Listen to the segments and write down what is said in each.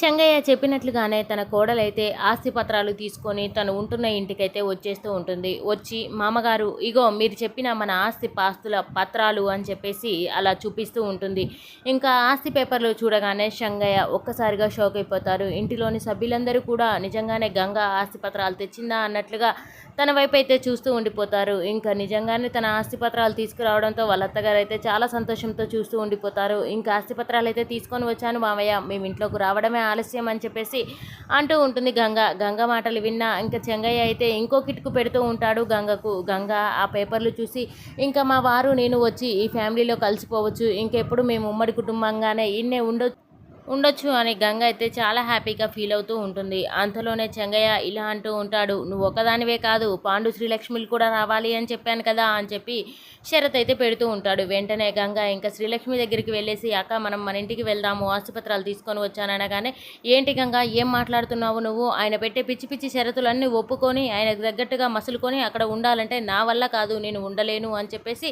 చెంగయ్య చెప్పినట్లుగానే తన కోడలైతే ఆస్తి పత్రాలు తీసుకొని తను ఉంటున్న ఇంటికైతే వచ్చేస్తూ ఉంటుంది. వచ్చి మామగారు ఇగో మీరు చెప్పిన మన ఆస్తి పాస్తుల పత్రాలు అని చెప్పేసి అలా చూపిస్తూ ఉంటుంది. ఇంకా ఆస్తి పేపర్లు చూడగానే చెంగయ్య ఒక్కసారిగా షాక్ అయిపోతారు. ఇంటిలోని సభ్యులందరూ కూడా నిజంగానే గంగ ఆస్తి పత్రాలు తెచ్చిందా అన్నట్లుగా తన వైపు అయితే చూస్తూ ఉండిపోతారు. ఇంకా నిజంగానే తన ఆస్తి పత్రాలు తీసుకురావడంతో వాళ్ళ అత్తగారు అయితే చాలా సంతోషంతో చూస్తూ ఉండిపోతారు. ఇంకా ఆస్తి పత్రాలు అయితే తీసుకొని వచ్చాను మామయ్య మేము ఇంట్లోకి రావడమే ఆలస్యం అని చెప్పేసి అంటూ ఉంటుంది గంగ. గంగ మాటలు విన్నా ఇంకా చెంగయ్య అయితే ఇంకో కిటుకు పెడుతూ ఉంటాడు గంగకు. గంగ ఆ పేపర్లు చూసి ఇంకా మా వారు నేను వచ్చి ఈ ఫ్యామిలీలో కలిసిపోవచ్చు. ఇంకెప్పుడు మేము ఉమ్మడి కుటుంబంగానే ఇన్నే ఉండొచ్చు ఉండొచ్చు అని గంగ అయితే చాలా హ్యాపీగా ఫీల్ అవుతూ ఉంటుంది. అంతలోనే చెంగయ్య ఇలా అంటూ ఉంటాడు నువ్వు ఒకదానివే కాదు పాండు శ్రీలక్ష్మిలు కూడా రావాలి అని చెప్పాను కదా అని చెప్పి షరత్ అయితే పెడుతూ ఉంటాడు. వెంటనే గంగ ఇంకా శ్రీలక్ష్మి దగ్గరికి వెళ్ళేసి అక్క మనం మన ఇంటికి వెళ్దాము ఆసుపత్రాలు తీసుకొని వచ్చాననగానే ఏంటి గంగ ఏం మాట్లాడుతున్నావు నువ్వు? ఆయన పెట్టే పిచ్చి పిచ్చి షరతులన్నీ ఒప్పుకొని ఆయనకు తగ్గట్టుగా మసులుకొని అక్కడ ఉండాలంటే నా వల్ల కాదు నేను ఉండలేను అని చెప్పేసి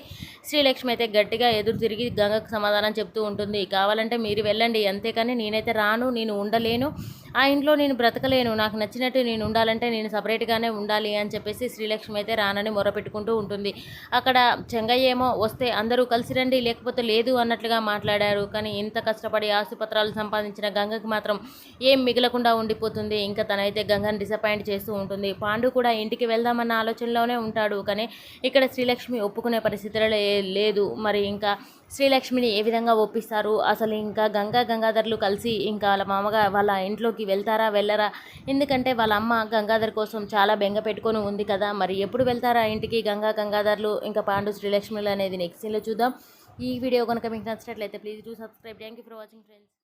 శ్రీలక్ష్మి అయితే గట్టిగా ఎదురు తిరిగి గంగకు సమాధానం చెప్తూ ఉంటుంది. కావాలంటే మీరు వెళ్ళండి అంతేకాని నేనైతే రాను నేను ఉండలేను. ఆ ఇంట్లో నేను బ్రతకలేను నాకు నచ్చినట్టు నేను ఉండాలంటే నేను సపరేట్గానే ఉండాలి అని చెప్పేసి శ్రీలక్ష్మి అయితే రానని మొరపెట్టుకుంటూ ఉంటుంది. అక్కడ చెంగయ్య ఏమో వస్తే అందరూ కలిసి రండి లేకపోతే లేదు అన్నట్లుగా మాట్లాడారు. కానీ ఇంత కష్టపడి ఆసుపత్రాలు సంపాదించిన గంగకి మాత్రం ఏం మిగలకుండా ఉండిపోతుంది. ఇంకా తనైతే గంగని డిసప్పాయింట్ చేస్తూ ఉంటుంది. పాండు కూడా ఇంటికి వెళ్దామన్న ఆలోచనలోనే ఉంటాడు. కానీ ఇక్కడ శ్రీలక్ష్మి ఒప్పుకునే పరిస్థితిలో లే- లేదు. మరి ఇంకా శ్రీలక్ష్మిని ఏ విధంగా ఒప్పిస్తారు? అసలు ఇంకా గంగా గంగాధర్లు కలిసి ఇంకా వాళ్ళ మామగా వాళ్ళ ఇంట్లోకి వెళ్తారా వెళ్ళరా? ఎందుకంటే వాళ్ళ అమ్మ గంగాధర్ కోసం చాలా బెంగ పెట్టుకొని ఉంది కదా. మరి ఎప్పుడు వెళ్తారా ఇంటికి? గంగా గంగాధర్లు ఇంకా పాండు శ్రీలక్ష్మిలు అనేది నెక్స్ట్ సీన్లో చూద్దాం. ఈ వీడియో కనుక మీకు నచ్చినట్లయితే please do subscribe thank you for watching friends